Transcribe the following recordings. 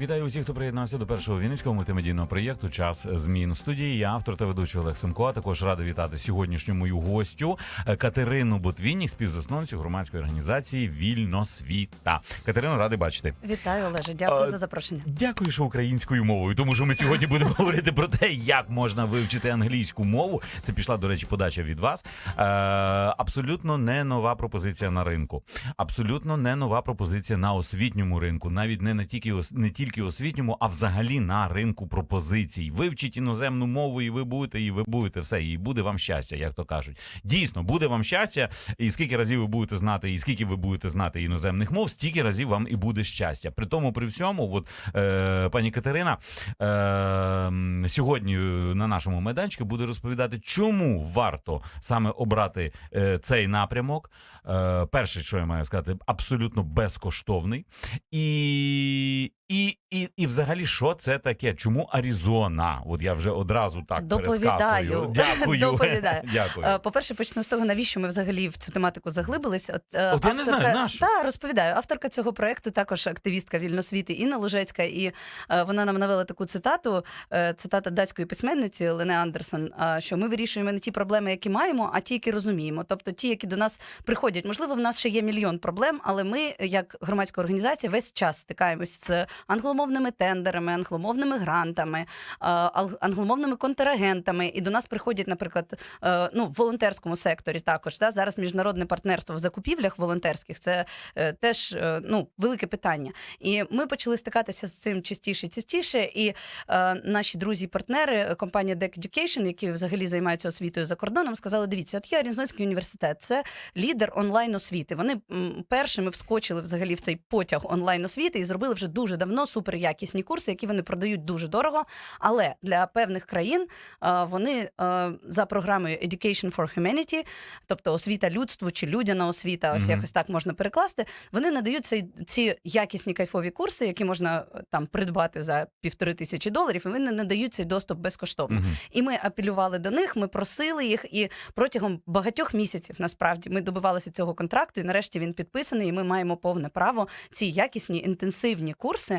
Вітаю усіх, хто приєднався до першого вінницького мультимедійного проєкту Час змін в студії. Я автор та ведучий Олег Семко. А також радий вітати сьогоднішню мою гостю е, Катерину Ботвіннік, співзасновницю громадської організації Вільносвіта. Катерину, радий бачити. Вітаю, Олеже. Дякую А, за запрошення. Дякую, що українською мовою, тому що ми сьогодні будемо говорити про те, як можна вивчити англійську мову. Це пішла, до речі, подача від вас. Е, абсолютно не нова пропозиція на ринку. Абсолютно не нова пропозиція на освітньому ринку, навіть не на тільки не тільки освітньому, а взагалі на ринку пропозицій. Вивчіть іноземну мову, і ви будете, і ви будете все, і буде вам щастя, як то кажуть. Дійсно, буде вам щастя, і скільки разів ви будете знати, і скільки ви будете знати іноземних мов, стільки разів вам і буде щастя. При тому, при всьому, от е, пані Катерина е, сьогодні на нашому майданчику буде розповідати, чому варто саме обрати е, цей напрямок. Е, перше, що я маю сказати, абсолютно безкоштовний. І, і, і, і взагалі, що це таке? Чому Аризона? От я вже одразу так Доповідаю. перескакую. Дякую. Доповідаю. Дякую. Е, По-перше, почну з того, навіщо ми взагалі в цю тематику заглибились. От, е, От я не знаю, на? Та, розповідаю. Авторка цього проекту також активістка вільносвіти Інна Лужецька, і е, вона нам навела таку цитату, цитата датської письменниці Лене Андерсон, що ми вирішуємо не ті проблеми, які маємо, а ті, які розуміємо. Тобто ті, які до нас приходять. Можливо, в нас ще є мільйон проблем, але ми, як громадська організація, весь час стикаємось з англомовними тендерами, англомовними грантами, е, англомовними контрагентами. І до нас приходять, наприклад, е, ну в волонтерському секторі також. Да? Зараз міжнародне партнерство в закупівлях волонтерських це е, теж ну велике питання. І ми почали стикатися з цим частіше частіше. І наші друзі і партнери, е, компанія Deck Education, які взагалі займаються освітою за кордоном, сказали: дивіться, от є Аризонський університет, це лідер онлайн освіти. Вони першими вскочили взагалі в цей потяг онлайн освіти і зробили вже дуже давно суперякісні курси, які вони продають дуже дорого. Але для певних країн е, вони е, за програмою Education for Humanity, тобто освіта людству чи людяна освіта, ось Мгм. якось так можна перекласти. Вони надають ці, ці якісні кайфові курси, які можна е, там придбати за півтори тисячі доларів, і вони надають цей доступ безкоштовно. Мгм. І ми апелювали до них, ми просили їх, і протягом багатьох місяців насправді ми добивалися цього контракту. І нарешті він підписаний. І ми маємо повне право ці якісні інтенсивні курси.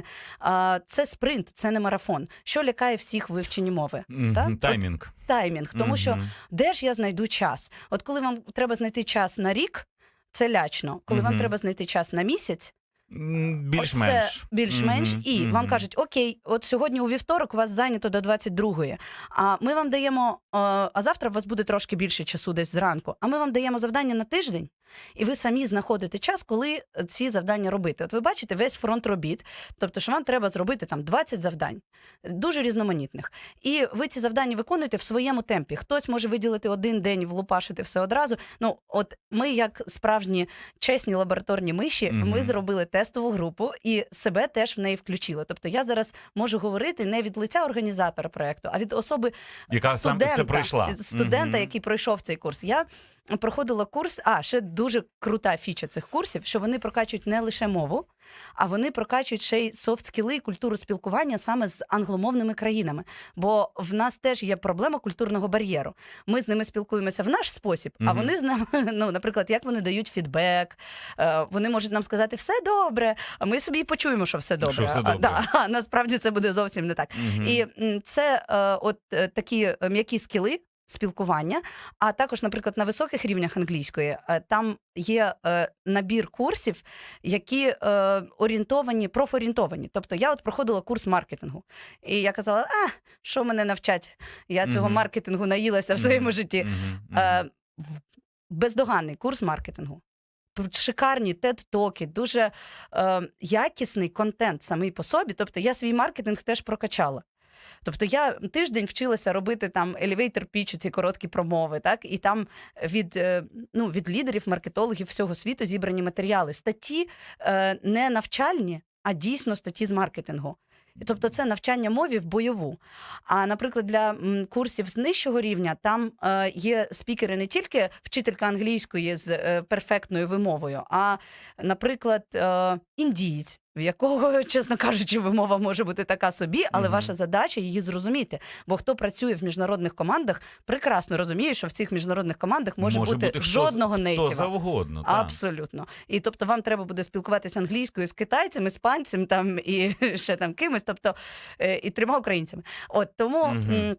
Це спринт, це не марафон. Що лякає всіх в вивченні мови? Мгм. Та? От Таймінг. таймінг, тому що де ж я знайду час? От коли вам треба знайти час на рік, це лячно. Коли вам треба знайти час на місяць, Більш-менш. Більш-менш. Мгм, І мгм. вам кажуть, окей, от сьогодні у вівторок у вас зайнято до 22-ї, а ми вам даємо, е, а завтра у вас буде трошки більше часу десь зранку. А ми вам даємо завдання на тиждень, і ви самі знаходите час, коли ці завдання робити. От ви бачите весь фронт робіт, тобто, що вам треба зробити там 20 завдань, дуже різноманітних. І ви ці завдання виконуєте в своєму темпі. Хтось може виділити один день, влупашити все одразу. Ну, от ми, як справжні чесні лабораторні миші, Мгм. ми зробили тестову групу і себе теж в неї включили. Тобто я зараз можу говорити не від лиця організатора проекту, а від особи Яка саме студента, це пройшла. студента, угу. який пройшов цей курс. Я проходила курс. А ще дуже крута фіча цих курсів, що вони прокачують не лише мову, а вони прокачують ще й софт-скіли і культуру спілкування саме з англомовними країнами. Бо в нас теж є проблема культурного бар'єру. Ми з ними спілкуємося в наш спосіб, а вони з нами, ну, наприклад, як вони дають фідбек, е, вони можуть нам сказати все добре, а ми собі і почуємо, що все добре. Що все А, да, а насправді це буде зовсім не так. І це е, от е, такі м'які скіли. Спілкування, а також, наприклад, на високих рівнях англійської е, там є е, набір курсів, які е, орієнтовані, профорієнтовані. Тобто я от проходила курс маркетингу, і я казала, а що мене навчать? Я цього Мгм. маркетингу наїлася в своєму Мгм. житті. Мгм. Мгм. Е, бездоганний курс маркетингу. Шикарні тед-токи, дуже е, якісний контент самий по собі. Тобто я свій маркетинг теж прокачала. Тобто я тиждень вчилася робити там елевейтор піч, ці короткі промови, так і там від, е, ну, від лідерів, маркетологів всього світу зібрані матеріали. Статті е, не навчальні, а дійсно статті з маркетингу. Тобто це навчання мові в бойову. А наприклад, для курсів з нижчого рівня там е, є спікери не тільки вчителька англійської з перфектною вимовою, а, наприклад, індієць в якого, чесно кажучи, вимова може бути така собі, але Мгм. ваша задача її зрозуміти. Бо хто працює в міжнародних командах, прекрасно розуміє, що в цих міжнародних командах може, Може бути, бути жодного Хто нейтіва. завгодно. так. Абсолютно. І тобто вам треба буде спілкуватися англійською з китайцем, іспанцем там і ще там кимось, тобто е, і трьома українцями. От тому. М,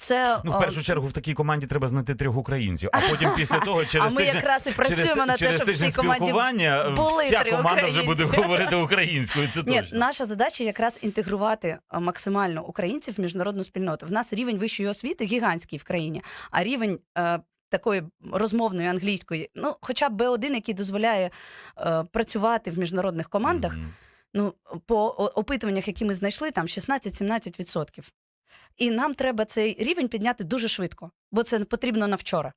Це Ну, в першу чергу в такій команді треба знайти трьох українців, а потім після того а через ми тиждень. якраз і працюємо через, те, щоб в цій команді спілкування були вся три команда вже буде говорити українською. Це Ні, точно. наша задача якраз інтегрувати максимально українців в міжнародну спільноту. В нас рівень вищої освіти гігантський в країні, а рівень. е, Такої розмовної англійської, ну хоча б Б1, який дозволяє е, працювати в міжнародних командах, Мгм. ну по опитуваннях, які ми знайшли, там 16-17%. І нам треба цей рівень підняти дуже швидко, бо це потрібно на вчора.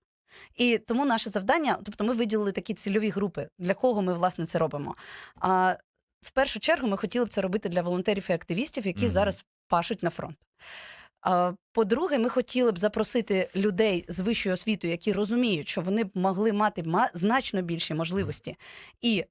І тому наше завдання, тобто ми виділили такі цільові групи, для кого ми власне це робимо. А в першу чергу ми хотіли б це робити для волонтерів і активістів, які Мгм. зараз пашуть на фронт. А, По-друге, ми хотіли б запросити людей з вищою освітою, які розуміють, що вони б могли мати значно більші можливості і,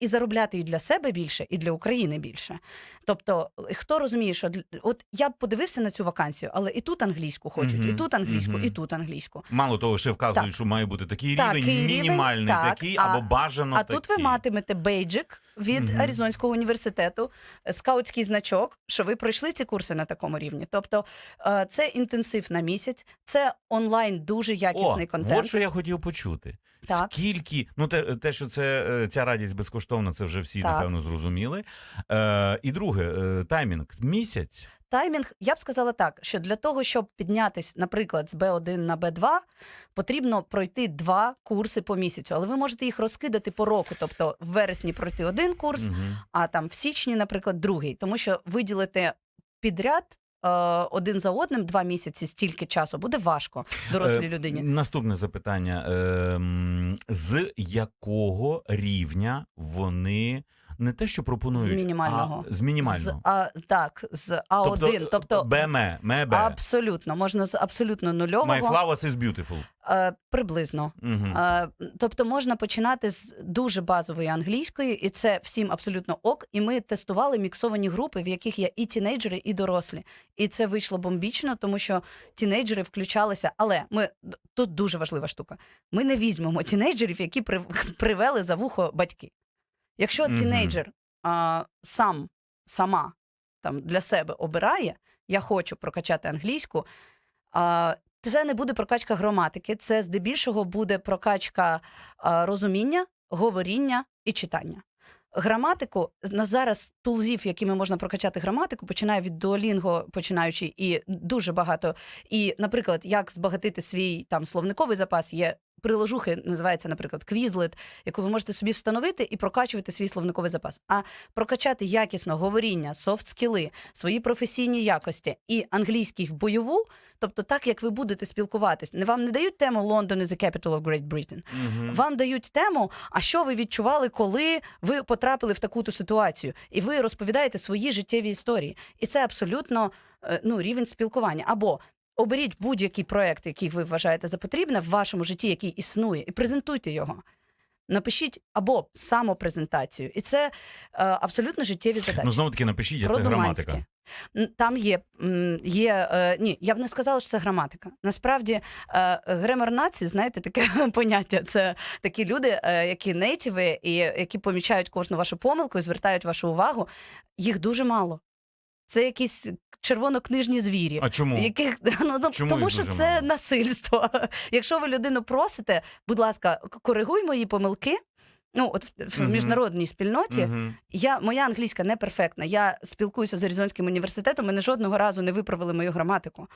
і заробляти і для себе більше, і для України більше. Тобто, е, хто розуміє, що от я б подивився на цю вакансію, але і тут англійську хочуть, і тут англійську, і тут англійську. Мало того, ще вказують, Так. що має бути такий Такий рівень, мінімальний так, такий, а- або бажано А такий. тут ви матимете бейджик від. Аризонського університету, е, скаутський значок, що ви пройшли ці курси на такому рівні. Тобто е, це інтенсив на місяць, це онлайн дуже якісний О, контент. От що я хотів почути. Так. Скільки, ну те, те, що це е, ця радість безкоштовна, це вже всі Так. напевно зрозуміли. Е, і друге, е, таймінг місяць. Таймінг, я б сказала так, що для того, щоб піднятись, наприклад, з Б1 на Б2, потрібно пройти два курси по місяцю, але ви можете їх розкидати по року. Тобто в вересні пройти один курс, Мгм. а там в січні, наприклад, другий, тому що виділити підряд. Е, Один за одним два місяці стільки часу буде важко дорослій Е, людині. Наступне запитання: Ем, з якого рівня вони не те, що пропонують, З мінімального. а з мінімального. З, а, так, з А1, тобто, БМ, МЕБ. абсолютно можна з абсолютно My нульового flowers is beautiful. е, приблизно. Угу. Е, Тобто можна починати з дуже базової англійської, і це всім абсолютно ок. І ми тестували міксовані групи, в яких є і тінейджери, і дорослі. І це вийшло бомбічно, тому що тінейджери включалися. Але ми тут дуже важлива штука. Ми не візьмемо тінейджерів, які при, привели за вухо батьки. Якщо Мгм. тінейджер а, сам сама там для себе обирає, я хочу прокачати англійську. А, це не буде прокачка граматики, це здебільшого буде прокачка а, розуміння, говоріння і читання. Граматику на зараз тулзів, якими можна прокачати граматику, починає від Duolingo, починаючи, і дуже багато. І, наприклад, як збагатити свій там словниковий запас, є приложухи, називається, наприклад, Quizlet, яку ви можете собі встановити і прокачувати свій словниковий запас. А прокачати якісно говоріння, софт-скіли, свої професійні якості і англійський в бойову, тобто так, як ви будете спілкуватись, не вам не дають тему London is the capital of Great Britain. Вам дають тему, а що ви відчували, коли ви потрапили в таку-то ситуацію, і ви розповідаєте свої життєві історії. І це абсолютно е, ну, рівень спілкування. Або оберіть будь-який проект, який ви вважаєте за потрібне в вашому житті, який існує, і презентуйте його. Напишіть або самопрезентацію. І це е, абсолютно життєві задачі. Ну, знову таки напишіть, а це граматика. Там є, є е, ні, я б не сказала, що це граматика. Насправді, е, гремер нації, знаєте, таке поняття. Це такі люди, е, які нейтіви, і які помічають кожну вашу помилку і звертають вашу увагу. Їх дуже мало. Це якісь червонокнижні звірі. А чому? Яких ну, ну Чому тому, що це мало? насильство. Якщо ви людину просите, будь ласка, коригуй мої помилки. Ну, от в, в міжнародній спільноті Мгм. я моя англійська не перфектна. Я спілкуюся з Аризонським університетом. Мене жодного разу не виправили мою граматику.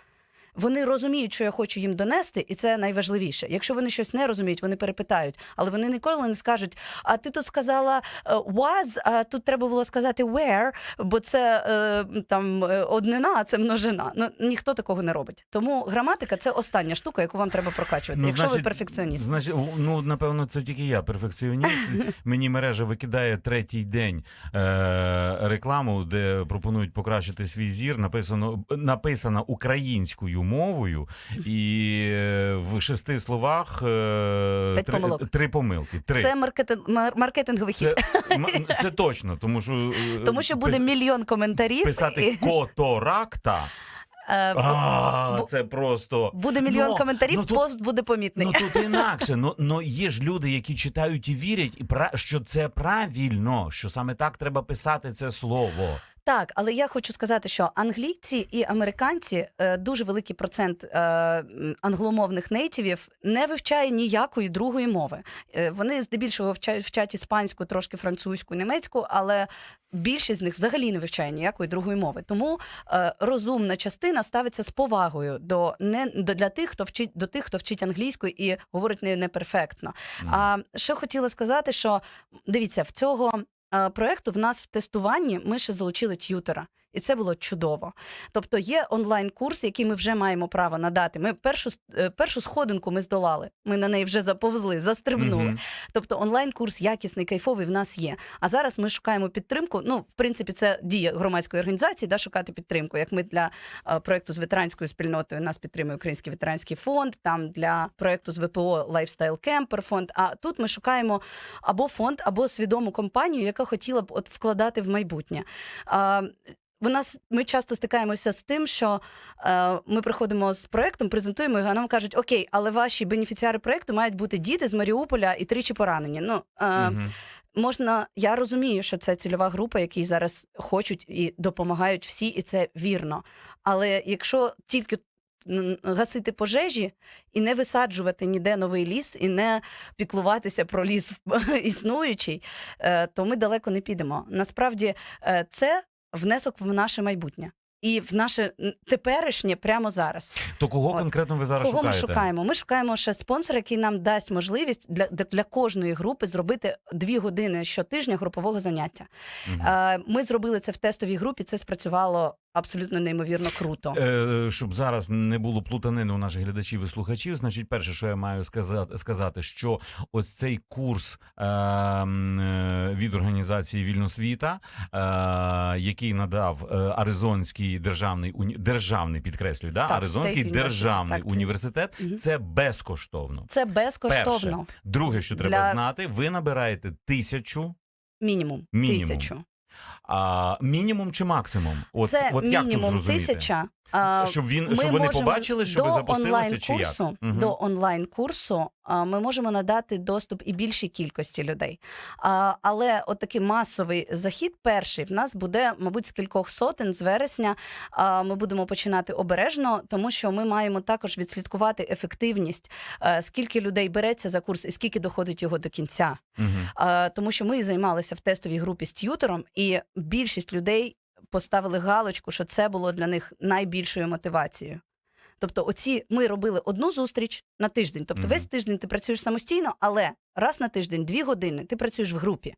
Вони розуміють, що я хочу їм донести, і це найважливіше. Якщо вони щось не розуміють, вони перепитають, але вони ніколи не скажуть: а ти тут сказала е, was, а тут треба було сказати where, бо це е, там е, однина, а це множина. Ну ніхто такого не робить. Тому граматика це остання штука, яку вам треба прокачувати. якщо ви перфекціоніст. Значить, ну напевно, це тільки я, перфекціоніст. Мені мережа викидає третій день е- рекламу, де пропонують покращити свій зір. Написано написана українською мовою, і е, в шести словах е, три, три помилки. Три. Це маркетинг, маркетинговий хід. Це, це точно, тому що е, Тому що буде пис- мільйон коментарів. писати і, которакта. А, бо- це просто буде мільйон Ну, коментарів, ну, тут- пост буде помітний. Ну тут інакше. Ну, ну є ж люди, які читають і вірять, і що це правильно, що саме так треба писати це слово. Так, але я хочу сказати, що англійці і американці е, дуже великий процент е, англомовних нейтивів не вивчає ніякої другої мови. Е, вони здебільшого вчають, вчать іспанську, трошки французьку, німецьку, але більшість з них взагалі не вивчає ніякої другої мови. Тому розумна частина ставиться з повагою до не до для тих, хто вчить до тих, хто вчить англійську і говорить не, не перфектно. А ще хотіла сказати, що дивіться, в цього проекту в нас в тестуванні ми ще залучили т'ютера. І це було чудово. Тобто є онлайн-курс, який ми вже маємо право надати. Ми першу е, першу сходинку ми здолали. Ми на неї вже заповзли, застрибнули. Мгм. Тобто онлайн-курс якісний, кайфовий в нас є. А зараз ми шукаємо підтримку. Ну, в принципі, це дія громадської організації, да, шукати підтримку. Як ми для е, проекту з ветеранською спільнотою нас підтримує Український ветеранський фонд, там для проекту з ВПО Lifestyle Camper фонд. А тут ми шукаємо або фонд, або свідому компанію, яка хотіла б от вкладати в майбутнє. В нас ми часто стикаємося з тим, що е, ми приходимо з проектом, презентуємо його, а нам кажуть, окей, але ваші бенефіціари проекту мають бути діти з Маріуполя і тричі поранені. Ну е, Мгм. можна, я розумію, що це цільова група, які зараз хочуть і допомагають всі, і це вірно. Але якщо тільки гасити пожежі і не висаджувати ніде новий ліс, і не піклуватися про ліс існуючий, е, то ми далеко не підемо. Насправді, е, це внесок в наше майбутнє. І в наше теперішнє прямо зараз. То кого От. конкретно ви зараз Кого шукаєте? ми шукаємо? Ми шукаємо ще спонсора, який нам дасть можливість для, для кожної групи зробити дві години щотижня групового заняття. Е, Ми зробили це в тестовій групі. Це спрацювало абсолютно неймовірно круто. Е, щоб зараз не було плутанини у наших глядачів і слухачів, значить, перше, що я маю сказати, сказати що ось цей курс е, е, від організації Вільносвіта, е, який надав е, Аризонський державний уні... державний підкреслюю, да? Так, Аризонський державний так, університет. Мгм. Це безкоштовно. Це безкоштовно. Друге, що треба Для- знати, ви набираєте тисячу. Мінімум, Мінімум. тисячу. А мінімум чи максимум? От, це от як тут мінімум зрозуміти? тисяча. А, Щоб він ми щоб вони можемо побачили, що ви запустилися, чи як? онлайн-курсу, До онлайн-курсу а, ми можемо надати доступ і більшій кількості людей. А, але от такий масовий захід перший в нас буде, мабуть, з кількох сотень з вересня. А, ми будемо починати обережно, тому що ми маємо також відслідкувати ефективність, е, скільки людей береться за курс і скільки доходить його до кінця. Мгм. А, тому що ми займалися в тестовій групі з т'ютором, і більшість людей поставили галочку, що це було для них найбільшою мотивацією. Тобто, оці ми робили одну зустріч на тиждень. Тобто, Мгм. весь тиждень ти працюєш самостійно, але раз на тиждень, дві години, ти працюєш в групі.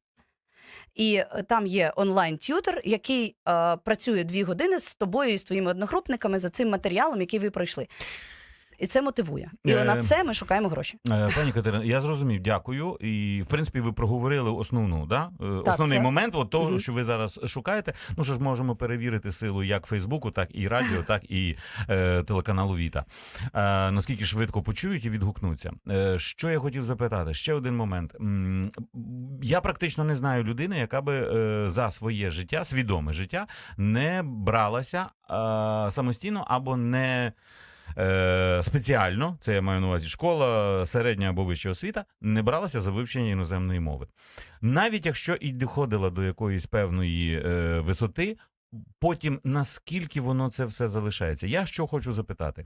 І е, там є онлайн-т'ютер, який е, працює дві години з тобою і з твоїми одногрупниками за цим матеріалом, який ви пройшли. І це мотивує. І Е, на це ми шукаємо гроші. Е, Пані Катерина, я зрозумів, дякую. І в принципі, ви проговорили основну, да? Е, Так, основний це- момент, от того, Мгм. що ви зараз шукаєте. Ну що ж, можемо перевірити силу як Фейсбуку, так і радіо, так і е, телеканалу Віта. Е, наскільки швидко почують і відгукнуться. Е, що я хотів запитати? Ще один момент. Я практично не знаю людини, яка би е, за своє життя, свідоме життя, не бралася е, самостійно або не. Е, спеціально, це я маю на увазі школа, середня або вища освіта, не бралася за вивчення іноземної мови. Навіть якщо і доходила до якоїсь певної е, висоти, потім наскільки воно це все залишається. Я що хочу запитати.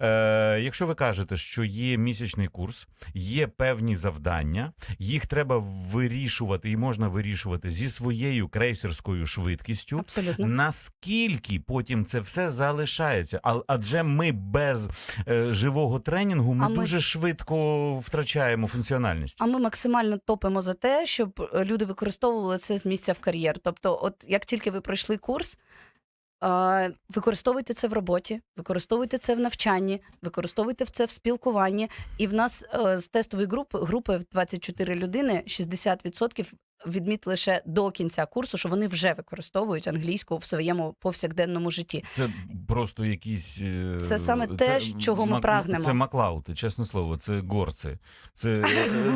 Е, якщо ви кажете, що є місячний курс, є певні завдання, їх треба вирішувати і можна вирішувати зі своєю крейсерською швидкістю. Абсолютно. Наскільки потім це все залишається? А- Адже ми без е, живого тренінгу ми, А ми- дуже швидко втрачаємо функціональність. А ми максимально топимо за те, щоб е, люди використовували це з місця в кар'єр. Тобто, от як тільки ви пройшли курс, е, використовуйте це в роботі, використовуйте це в навчанні, використовуйте це в спілкуванні. І в нас е, з тестової групи групи в 24 людини 60% відмітили ще до кінця курсу, що вони вже використовують англійську в своєму повсякденному житті. Це просто якісь. е, Це саме те, чого ми Мак- прагнемо. Це Маклаути, чесне слово, це горці. Це е,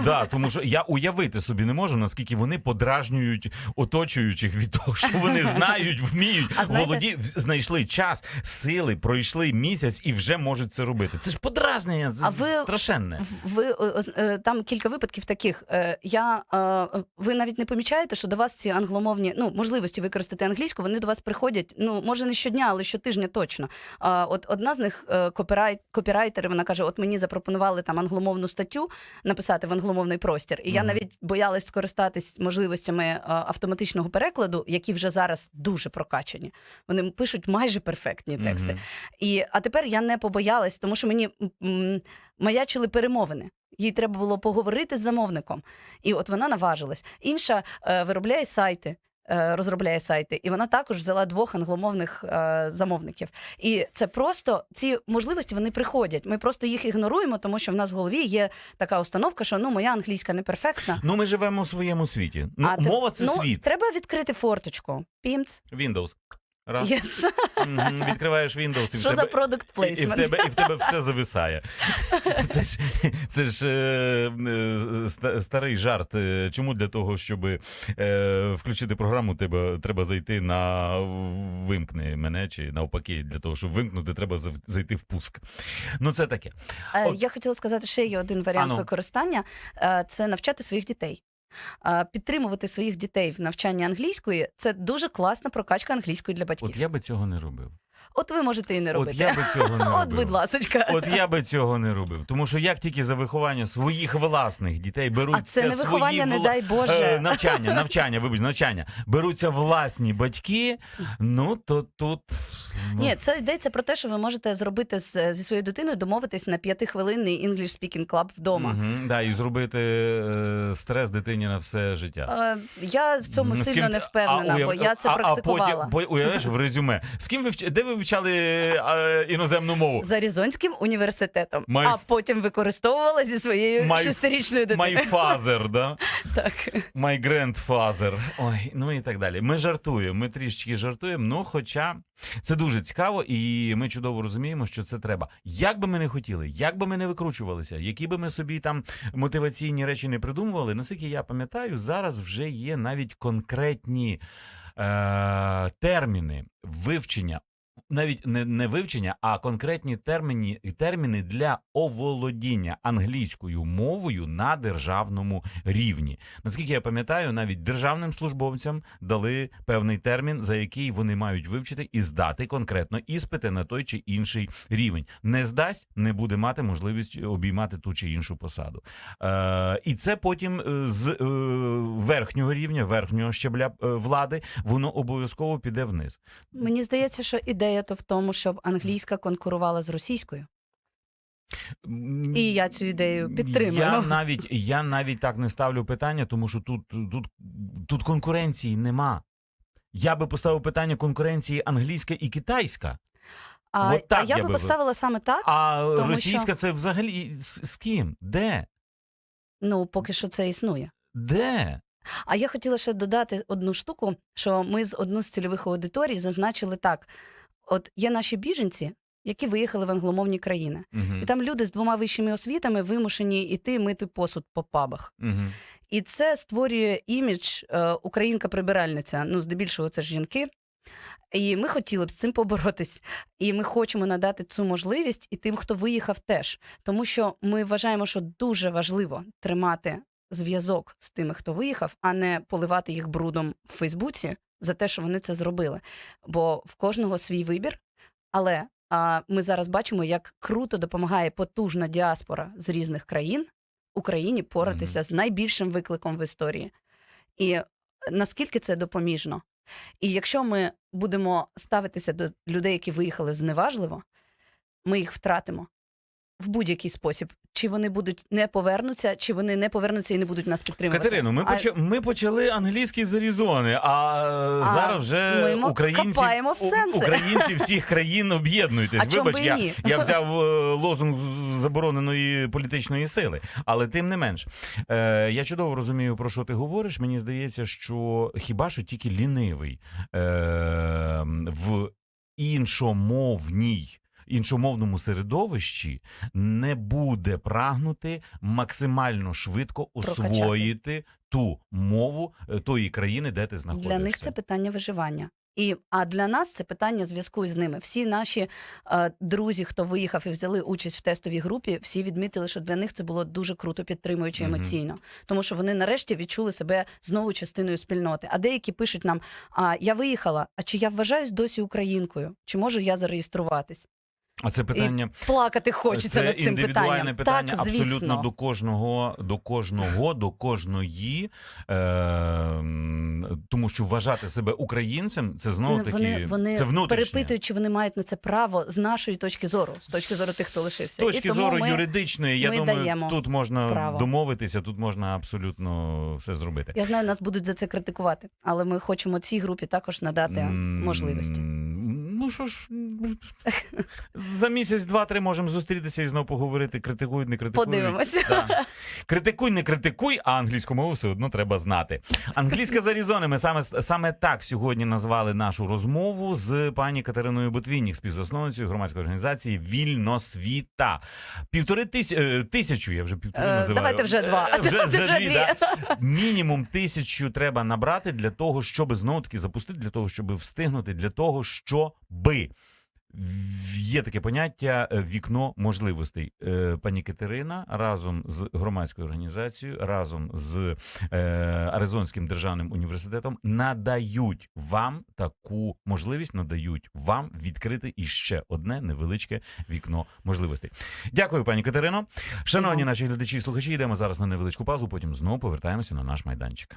да, тому що я уявити собі не можу, наскільки вони подражнюють оточуючих від того, що вони знають, вміють, володі, знайшли час, сили, пройшли місяць і вже можуть це робити. Це ж подразнення, це А ви- страшенне. Ви е, е, е, там кілька випадків таких. Е, Я е, ви навіть не помічаєте, що до вас ці англомовні ну можливості використати англійську, вони до вас приходять. Ну може не щодня, але щотижня точно. А от одна з них е, копірайт, копірайтери, вона каже: От мені запропонували там англомовну статтю написати в англомовний простір, і я навіть боялась скористатись можливостями е, автоматичного перекладу, які вже зараз дуже прокачані. Вони пишуть майже перфектні тексти. Мгм. І, а тепер я не побоялась, тому що мені м, маячили перемовини. Їй треба було поговорити з замовником. І от вона наважилась. Інша е, виробляє сайти. е, Розробляє сайти, і вона також взяла двох англомовних е, замовників. І це просто ці можливості вони приходять. Ми просто їх ігноруємо, тому що в нас в голові є така установка, що ну моя англійська не перфектна. Ну, ми живемо у своєму світі. Ну, а мова це ну, світ. Треба відкрити форточку. Пімц. Windows. Раз. Yes. Мгм. Відкриваєш Windows і в Що тебе... за продукт І, і, в плейсмент? тебе, і в тебе все зависає. Це ж, це ж е, е, ста- старий жарт. Е, Чому для того, щоб е, включити програму, тебе треба зайти на вимкни мене, чи навпаки, для того, щоб вимкнути, треба зав- зайти в пуск. Ну, це таке. Е, От- Я хотіла сказати, ще є один варіант Ану. використання Е, це навчати своїх дітей. Підтримувати своїх дітей в навчанні англійської це дуже класна прокачка англійської для батьків. От я би цього не робив. От ви можете і не От робити. я би цього не От, будь ласочка. От я би цього не робив. Тому що як тільки за виховання своїх власних дітей беруться А це не свої виховання, не вла- дай Боже. Е, навчання, навчання, вибач, навчання. Беруться власні батьки, ну то тут. ну, Ні, це йдеться про те, що ви можете зробити з, зі своєю дитиною, домовитись на п'ятихвилинний English Speaking Club вдома. Мгм, да, і зробити е, стрес дитині на все життя. Е, Я в цьому з сильно ким не впевнена, уяв- бо я це а, практикувала. А потім, бо, уявляєш, в резюме. З ким ви вч... де ви вивчали е, іноземну мову? За Аризонським університетом, My- а потім використовувала зі своєю My- шестирічною дитиною. My father, да? Так. My grandfather. Ой, ну і так далі. Ми жартуємо, ми трішечки жартуємо. Ну, хоча це дуже цікаво, і ми чудово розуміємо, що це треба. Як би ми не хотіли, як би ми не викручувалися, які би ми собі там мотиваційні речі не придумували, наскільки я пам'ятаю, зараз вже є навіть конкретні е- терміни вивчення. Навіть не, не вивчення, а конкретні терміни, терміни для оволодіння англійською мовою на державному рівні. Наскільки я пам'ятаю, навіть державним службовцям дали певний термін, за який вони мають вивчити і здати конкретно іспити на той чи інший рівень. Не здасть, не буде мати можливість обіймати ту чи іншу посаду. Е, і це потім е, з е, верхнього рівня, верхнього щебля е, влади, воно обов'язково піде вниз. Мені здається, що ідея то в тому, щоб англійська конкурувала з російською. І я цю ідею підтримую. Я навіть, я навіть так не ставлю питання, тому що тут, тут, тут конкуренції нема. Я би поставив питання конкуренції англійська і китайська, А, от так а я, я би би- поставила саме так. а Тому російська це взагалі з, з ким? Де? Ну, поки що це існує. Де? А я хотіла ще додати одну штуку, що ми з одну з цільових аудиторій зазначили так: от є наші біженці, які виїхали в англомовні країни, Угу. і там люди з двома вищими освітами вимушені йти мити посуд по пабах. Угу. І це створює імідж е, українка-прибиральниця. Ну, здебільшого, це ж жінки. І ми хотіли б з цим поборотись. І ми хочемо надати цю можливість і тим, хто виїхав, теж. Тому що ми вважаємо, що дуже важливо тримати зв'язок з тими, хто виїхав, а не поливати їх брудом в Фейсбуці за те, що вони це зробили. Бо в кожного свій вибір. Але а, ми зараз бачимо, як круто допомагає потужна діаспора з різних країн Україні поратися з найбільшим викликом в історії. І наскільки це допоміжно? І якщо ми будемо ставитися до людей, які виїхали зневажливо, ми їх втратимо в будь-який спосіб. Чи вони будуть не повернуться, чи вони не повернуться і не будуть нас підтримувати. Катерино, ми, А поча... ми почали англійський з Аризони, а, А зараз вже ми українці, копаємо в сенси. українці всіх країн об'єднуйтесь. Вибач, я, ні? я взяв е, лозунг забороненої політичної сили, але тим не менш. Е, я чудово розумію, про що ти говориш. Мені здається, що хіба що тільки лінивий е, в іншомовній. Іншомовному середовищі не буде прагнути максимально швидко Прокачати. освоїти ту мову е, тої країни, де ти знаходишся. Для них це питання виживання. І, а для нас це питання зв'язку з ними. Всі наші е, друзі, хто виїхав і взяли участь в тестовій групі, всі відмітили, що для них це було дуже круто підтримуюче Мгм. емоційно, тому що вони нарешті відчули себе знову частиною спільноти. А деякі пишуть нам: а я виїхала, а чи я вважаюсь досі українкою? Чи можу я зареєструватись? А це питання Плакати хочеться це над цим індивідуальне питанням. питання так, абсолютно звісно. до кожного, до кожного, до кожної. Е, тому що вважати себе українцем це знову таки вони, вони це внутрішнє. перепитують, чи вони мають на це право з нашої точки зору, з точки зору тих, хто З точки І тому зору ми... юридичної, я думаю, тут можна право. домовитися, тут можна абсолютно все зробити. Я знаю, нас будуть за це критикувати, але ми хочемо цій групі також надати можливості. Ну що ж, за місяць, два-три можемо зустрітися і знову поговорити. Критикують, не критикують. Подивимося. Да. Критикуй, не критикуй, а англійську мову все одно треба знати. Англійська за Аризони. Ми саме саме так сьогодні назвали нашу розмову з пані Катериною Ботвіннік, співзасновницею громадської організації Вільносвіта. Півтори тисяч тисячу. Я вже півтори Е, називаю. Давайте вже два. Е, Вже, вже дві, дві. да? Мінімум тисячу треба набрати для того, щоб знову таки запустити, для того, щоб встигнути, для того, щоби. В- Є таке поняття е, вікно можливостей. Е, Пані Катерина разом з громадською організацією, разом з е, Аризонським державним університетом надають вам таку можливість, надають вам відкрити іще одне невеличке вікно можливостей. Дякую, пані Катерино. Шановні наші глядачі і слухачі, йдемо зараз на невеличку паузу. Потім знову повертаємося на наш майданчик.